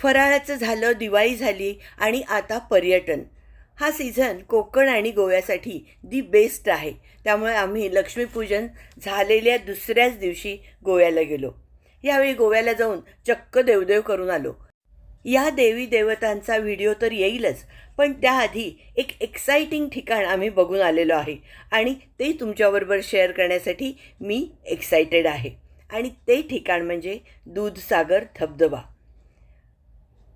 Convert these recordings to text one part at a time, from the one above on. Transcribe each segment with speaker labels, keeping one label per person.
Speaker 1: फराळाचं झालं दिवाळी झाली आणि आता पर्यटन. हा सीझन कोकण आणि गोव्यासाठी दी बेस्ट आहे. त्यामुळे आम्ही लक्ष्मीपूजन झालेल्या दुसऱ्याच दिवशी गोव्याला गेलो. यावेळी गोव्याला जाऊन चक्क देवदेव करून आलो. या देवी देवतांचा व्हिडिओ तर येईलच पण त्याआधी एक एक्साइटिंग ठिकाण आम्ही बघून आलेलो आहे आणि ते तुमच्याबरोबर शेअर करण्यासाठी मी एक्सायटेड आहे. आणि ते ठिकाण म्हणजे दूधसागर धबधबा.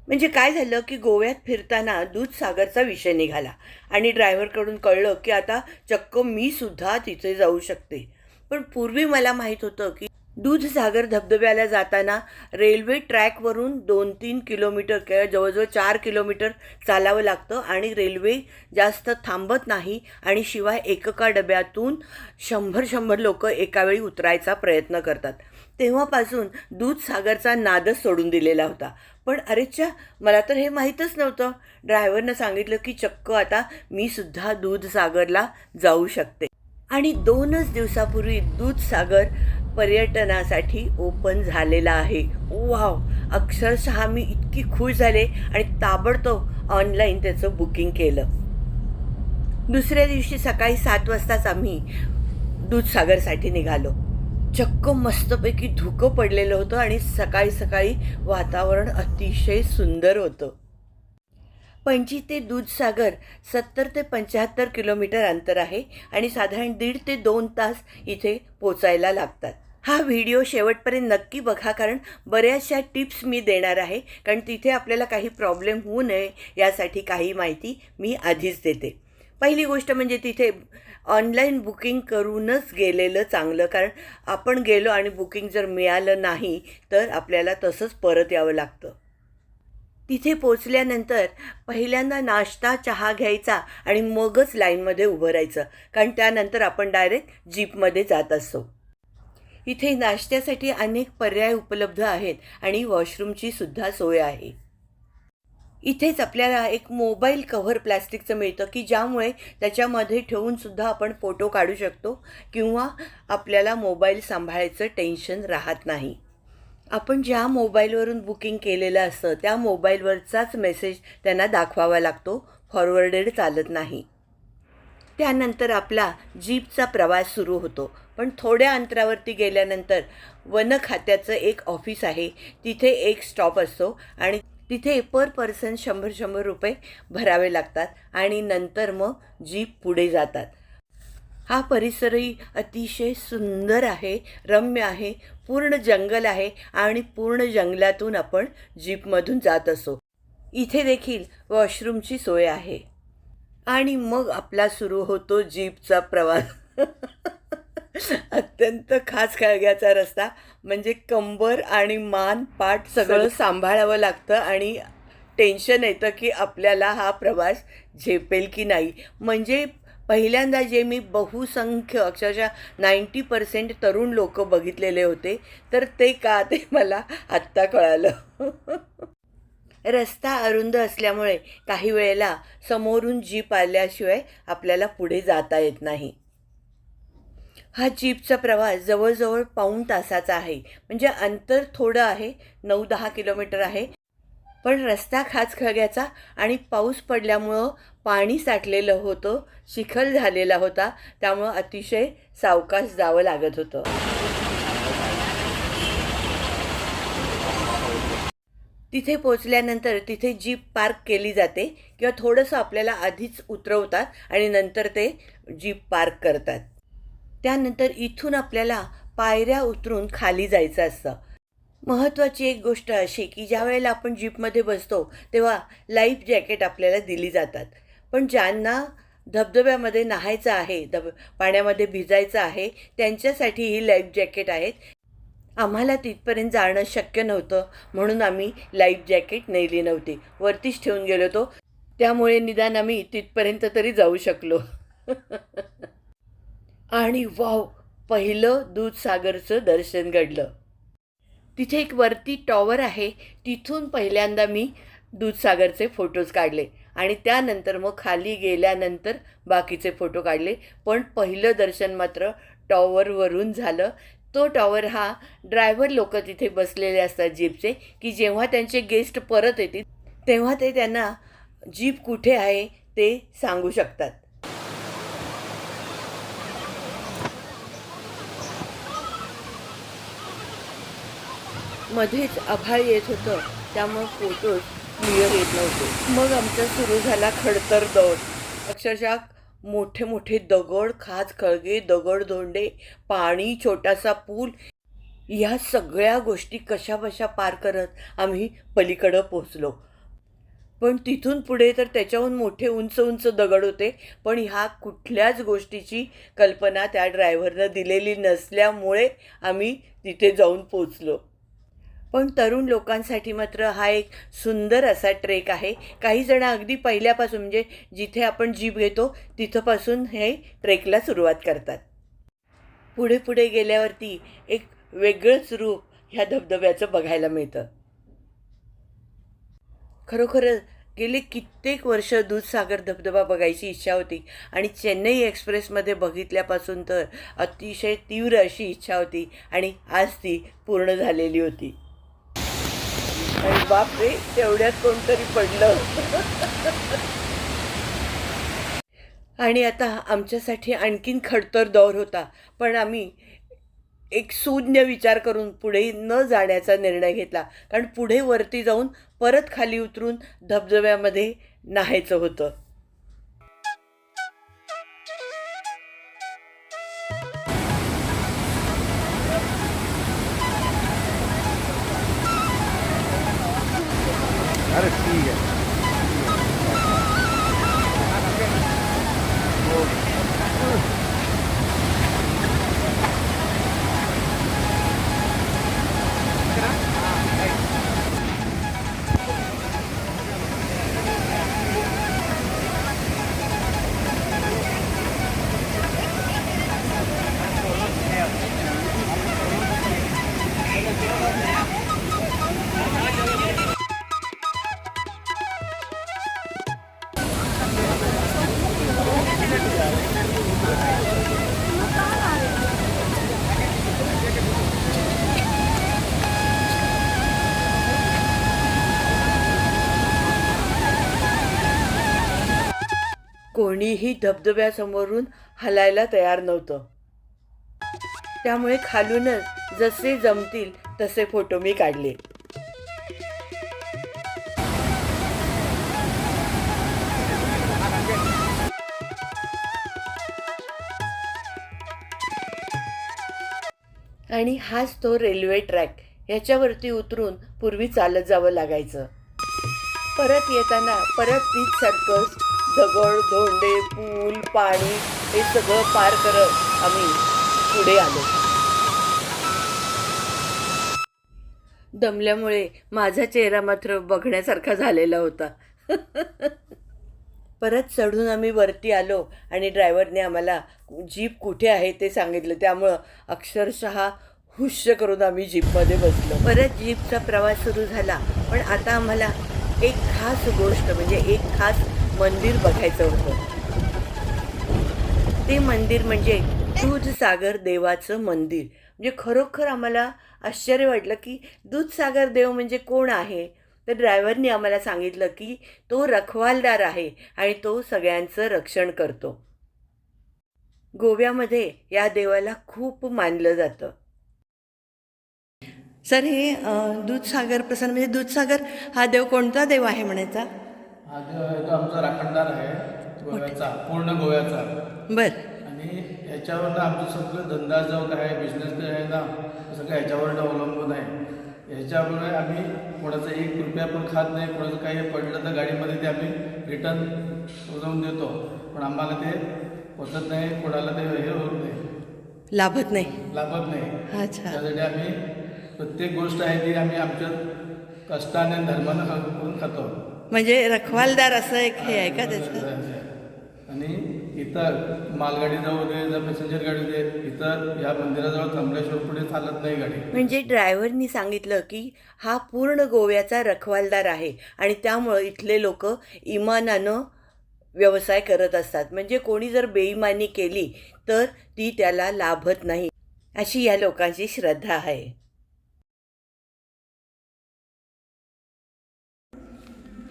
Speaker 1: म्हणजे काय झालं की गोव्यात फिरताना दूधसागरचा विषय निघाला. आणि ड्रायव्हरकडून कळलं की आता चक्क मी सुद्धा तिथे जाऊ शकते. पण पूर्वी मला माहीत होतं की दूधसागर धबधब्याला जाताना रेल्वे ट्रॅकवरून दोन तीन किलोमीटर किंवा जवळजवळ चार किलोमीटर चालावं लागतं आणि रेल्वे जास्त थांबत नाही आणि शिवाय एकका डब्यातून शंभर शंभर लोक एकावेळी उतरायचा प्रयत्न करतात. तेव्हापासून दूधसागरचा नादच सोडून दिलेला होता. पण अरेच्या मला तर हे माहीतच नव्हतं. ड्रायव्हरनं सांगितलं की चक्क आता मी सुद्धा दूधसागरला जाऊ शकते. आणि दोनच दिवसापूर्वी दूधसागर पर्यटनासाठी ओपन झालेला आहे. वाव! अक्षरशः मी इतकी खुश झाले आणि ताबडतोब ऑनलाईन त्याचं बुकिंग केलं. दुसऱ्या दिवशी सकाळी सात वाजताच आम्ही दूधसागरसाठी निघालो. चक्क मस्तपैकी धुकं पडलेलं होतं आणि सकाळी सकाळी वातावरण अतिशय सुंदर होतं. पणजी ते दूधसागर सत्तर ते पंच्याहत्तर किलोमीटर अंतर आहे आणि साधारण दीड ते दोन तास इथे पोचायला लागतात. हा व्हिडिओ शेवटपर्यंत नक्की बघा कारण बऱ्याचशा टिप्स मी देणार आहे. कारण तिथे आपल्याला काही प्रॉब्लेम होऊ नये यासाठी काही माहिती मी आधीच देते. पहिली गोष्ट म्हणजे तिथे ऑनलाईन बुकिंग करूनच गेलेलं चांगलं. कारण आपण गेलो आणि बुकिंग जर मिळालं नाही तर आपल्याला तसंच परत यावं लागतं. तिथे पोचल्यानंतर पहिल्यांदा नाश्ता चहा घ्यायचा आणि मगच लाईनमध्ये उभं राहायचं. कारण त्यानंतर आपण डायरेक्ट जीपमध्ये जात असतो. इथे नाश्त्यासाठी अनेक पर्याय उपलब्ध आहेत आणि वॉशरूमची सुद्धा सोय आहे. इथेच आपल्याला एक मोबाईल कव्हर प्लॅस्टिकचं मिळतं की ज्यामुळे त्याच्यामध्ये ठेवूनसुद्धा आपण फोटो काढू शकतो किंवा आपल्याला मोबाईल सांभाळायचं टेन्शन राहत नाही. आपण ज्या मोबाईलवरून बुकिंग केलेलं असतं त्या मोबाईलवरचाच मेसेज त्यांना दाखवावा लागतो फॉरवर्डेड चालत नाही. त्यानंतर आपला जीपचा प्रवास सुरू होतो. पण थोड्या अंतरावरती गेल्यानंतर वन खात्याचं एक ऑफिस आहे. तिथे एक स्टॉप असतो आणि तिथे पर पर्सन शंभर शंभर रुपये भरावे लागतात आणि नंतर मग जीप पुढे जातात. हा परिसरही अतिशय सुंदर आहे रम्य आहे. पूर्ण जंगल आहे आणि पूर्ण जंगलातून आपण जीपमधून जात असतो इथे देखील वॉशरूमची सोय आहे. आणि मग आपला सुरू होतो जीपचा प्रवास. अत्यंत खास खळग्याचा रस्ता म्हणजे कंबर आणि मान पाठ सगळं. सांभाळावं लागतं आणि टेन्शन येतं की आपल्याला हा प्रवास झेपेल की नाही. म्हणजे पहिल्यांदा जे मी बहुसंख्य अक्षरशः नाईंटी पर्सेंट तरुण लोक बघितलेले होते तर ते का ते मला आत्ता कळालं. रस्ता अरुंद असल्यामुळे काही वेळेला समोरून जीप आल्याशिवाय आपल्याला पुढे जाता येत नाही. हा जीपचा प्रवास जवळजवळ पाऊण तासाचा आहे. म्हणजे अंतर थोडं आहे नऊ दहा किलोमीटर आहे. पण रस्ता खाच खळग्याचा आणि पाऊस पडल्यामुळं पाणी साठलेलं होतं चिखल झालेला होता त्यामुळं अतिशय सावकाश जावं लागत होतं. तिथे पोचल्यानंतर तिथे जीप पार्क केली जाते किंवा थोडंसं आपल्याला आधीच उतरवतात आणि नंतर ते जीप पार्क करतात. त्यानंतर इथून आपल्याला पायऱ्या उतरून खाली जायचं असतं. महत्त्वाची एक गोष्ट अशी की ज्या वेळेला आपण जीपमध्ये बसतो तेव्हा लाईफ जॅकेट आपल्याला दिली जातात. पण ज्यांना धबधब्यामध्ये नाहायचं आहे धब पाण्यामध्ये भिजायचं आहे त्यांच्यासाठी ही लाईफ जॅकेट आहेत. आम्हाला तिथपर्यंत जाणं शक्य नव्हतं म्हणून आम्ही लाईफ जॅकेट नेली नव्हती. वरतीच ठेवून गेलो होतो. त्यामुळे निदान आम्ही तिथपर्यंत तरी जाऊ शकलो. आणि वाव पहिलं दूधसागरचं दर्शन घडलं. तिथे एक वरती टॉवर आहे तिथून पहिल्यांदा मी दूधसागरचे फोटोज काढले. आणि त्यानंतर मग खाली गेल्यानंतर बाकीचे फोटो काढले. पण पहिलं दर्शन मात्र टॉवरवरून झालं. तो टॉवर हा ड्रायव्हर लोक तिथे बसलेले असतात जीपचे की जेव्हा त्यांचे गेस्ट परत येतील तेव्हा ते त्यांना जीप कुठे आहे ते सांगू शकतात. मध्येच आभाळ येत होतं. त्यामुळं फोटोज क्लिअर येत नव्हते. मग आमचा सुरू झाला खडतर दौड. अक्षरशः मोठे मोठे दगड खाज खळगे दगड धोंडे पाणी छोटासा पूल या सगळ्या गोष्टी कशा बशा पार करत आम्ही पलीकडं पोचलो पण तिथून पुढे तर त्याच्याहून मोठे उंच उंच दगड होते पण ह्या कुठल्याच गोष्टीची कल्पना त्या ड्रायव्हरनं दिलेली नसल्यामुळे आम्ही तिथे जाऊन पोचलो पण तरुण लोकांसाठी मात्र हा एक सुंदर असा ट्रेक आहे. काही जण अगदी पहिल्यापासून म्हणजे जिथे आपण जीप घेतो तिथंपासून हे ट्रेकला सुरुवात करतात. पुढे पुढे गेल्यावरती एक वेगळंच रूप ह्या धबधब्याचं बघायला मिळतं. खरोखर गेले कित्येक वर्ष दूधसागर धबधबा बघायची इच्छा होती आणि चेन्नई एक्सप्रेसमध्ये बघितल्यापासून तर अतिशय तीव्र अशी इच्छा होती आणि आज ती पूर्ण झालेली होती. बापरे तेवढ्यात कोणतरी पडलं. आणि आता आमच्यासाठी आणखीन खडतर दौर होता पण आम्ही एक शून्य विचार करून पुढे न जाण्याचा निर्णय घेतला कारण पुढे वरती जाऊन परत खाली उतरून धबधब्यामध्ये न्हायचं होतं.
Speaker 2: ठीक है
Speaker 1: कोणीही धबधब्यासमोरून हलायला तयार नव्हतं. त्यामुळे खालूनच जसे जमतील तसे फोटो मी काढले. आणि हाच तो रेल्वे ट्रॅक. ह्याच्यावरती उतरून पूर्वी चालत जावं लागायचं. परत येताना परत तीच सर्कस दगड धोंडे पूल पाणी हे सगळं पार करत आम्ही पुढे आलो. दमल्यामुळे माझा चेहरा मात्र बघण्यासारखा झालेला होता. परत चढून आम्ही वरती आलो आणि ड्रायव्हरने आम्हाला जीप कुठे आहे ते सांगितलं. त्यामुळं अक्षरशः हुश्य करून आम्ही जीपमध्ये बसलो. परत जीपचा प्रवास सुरू झाला. पण आता आम्हाला एक खास गोष्ट म्हणजे एक खास मंदिर बघायचं होतं. ते मंदिर म्हणजे दूधसागर देवाचं मंदिर. म्हणजे खरोखर आम्हाला आश्चर्य वाटलं की दूधसागर देव म्हणजे कोण आहे? तर ड्रायव्हरनी आम्हाला सांगितलं की तो रखवालदार आहे आणि तो सगळ्यांचं रक्षण करतो. गोव्यामध्ये या देवाला खूप मानलं जातं. सर हे दूधसागर प्रसन्न म्हणजे दूधसागर हा देव कोणता देव आहे म्हणायचा?
Speaker 2: हा जो आमचा राखणदार आहे गोव्याचा पूर्ण गोव्याचा.
Speaker 1: बर.
Speaker 2: आणि ह्याच्यावरनं आमचं सगळं धंदा जो काय बिझनेस जे आहे ना सगळं ह्याच्यावरनं अवलंबून आहे. ह्याच्यामुळे आम्ही कोणाचं एक रुपया पण खात नाही कोणाचं काही पडलं तर गाडीमध्ये ते आम्ही रिटर्न जाऊन देतो. पण आम्हाला ते पोचत नाही कोणाला ते हे होत नाही.
Speaker 1: लाभत नाही.
Speaker 2: लाभत नाही.
Speaker 1: अच्छा.
Speaker 2: त्यासाठी आम्ही प्रत्येक गोष्ट आहे ती आम्ही आमच्या कष्टाने धर्मानं करून खातो.
Speaker 1: म्हणजे रखवालदार असं एक हे आहे का त्याचं?
Speaker 2: आणि इथं मालगाडी जाऊ दे जर पॅसेंजर गाडी दे इतर या मंदिराजवळ थांबल्याशिवाय पुढे चालत नाही गाडी.
Speaker 1: म्हणजे ड्रायव्हरनी सांगितलं की हा पूर्ण गोव्याचा रखवालदार आहे आणि त्यामुळं इथले लोक इमानानं व्यवसाय करत असतात. म्हणजे कोणी जर बेईमानी केली तर ती त्याला लाभत नाही. अशी या लोकांची श्रद्धा आहे.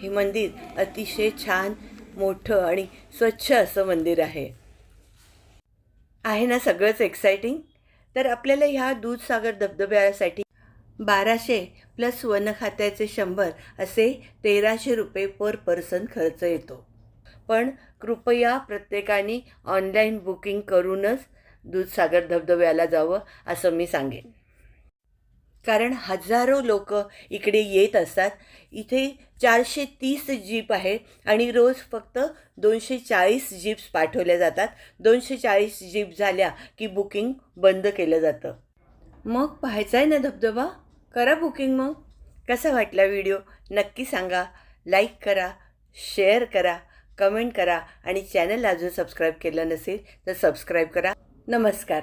Speaker 1: हे मंदिर अतिशय छान मोठं आणि स्वच्छ असं मंदिर आहे. आहे ना सगळंच एक्साइटिंग तर आपल्याला ह्या दूधसागर धबधब्यासाठी बाराशे प्लस वन खात्याचे शंभर असे तेराशे रुपये पर पर्सन खर्च येतो. पण कृपया प्रत्येकाने ऑनलाईन बुकिंग करूनच दूधसागर धबधब्याला जावं असं मी सांगेन. कारण हजारो लोक इकडे येत असतात. इथे चारशे तीस जीप आहे आणि रोज फक्त दोनशे चाळीस जीप्स पाठवल्या जातात. दोनशे चाळीस जीप झाल्या की बुकिंग बंद केलं जातं. मग पाहायचा आहे ना धबधबा? करा बुकिंग मग. कसा वाटला व्हिडिओ? नक्की सांगा. लाईक करा शेअर करा कमेंट करा आणि चॅनल अजून सबस्क्राईब केलं नसेल तर सबस्क्राईब करा. नमस्कार.